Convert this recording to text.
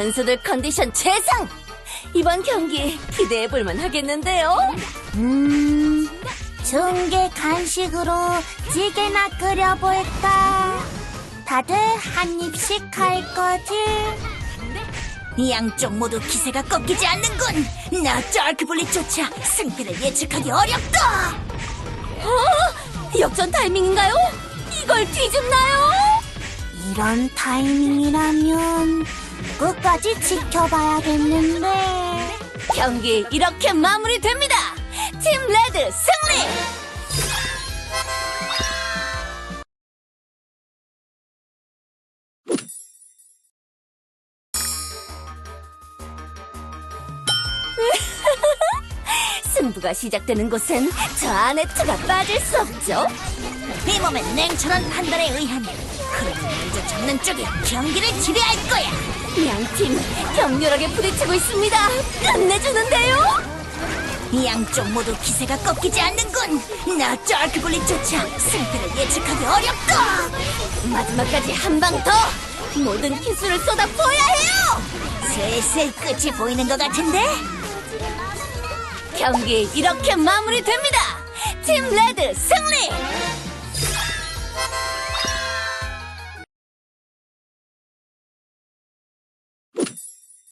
선수들 컨디션 최상! 이번 경기 기대해볼만 하겠는데요? 음, 중계 간식으로 찌개나 끓여볼까? 다들 한 입씩 할 거지? 양쪽 모두 기세가 꺾이지 않는군! 나 쩔크블리조차 승패를 예측하기 어렵다! 어? 역전 타이밍인가요? 이걸 뒤집나요? 이런 타이밍이라면 끝까지 지켜봐야겠는데. 경기 이렇게 마무리됩니다! 팀 레드 승리! 승부가 시작되는 곳엔 저 아네트가 빠질 수 없죠. 이 몸의 냉철한 판단에 의하면 흐름을 먼저 잡는 쪽이 경기를 지배할 거야. 양팀 격렬하게 부딪히고 있습니다. 끝내주는데요? 양쪽 모두 기세가 꺾이지 않는군. 나 쩔크블리조차 승패를 예측하기 어렵다. 마지막까지 한 방 더! 모든 기술을 쏟아 부어야 해요! 슬슬 끝이 보이는 것 같은데? 경기 이렇게 마무리됩니다! 팀 레드 승리!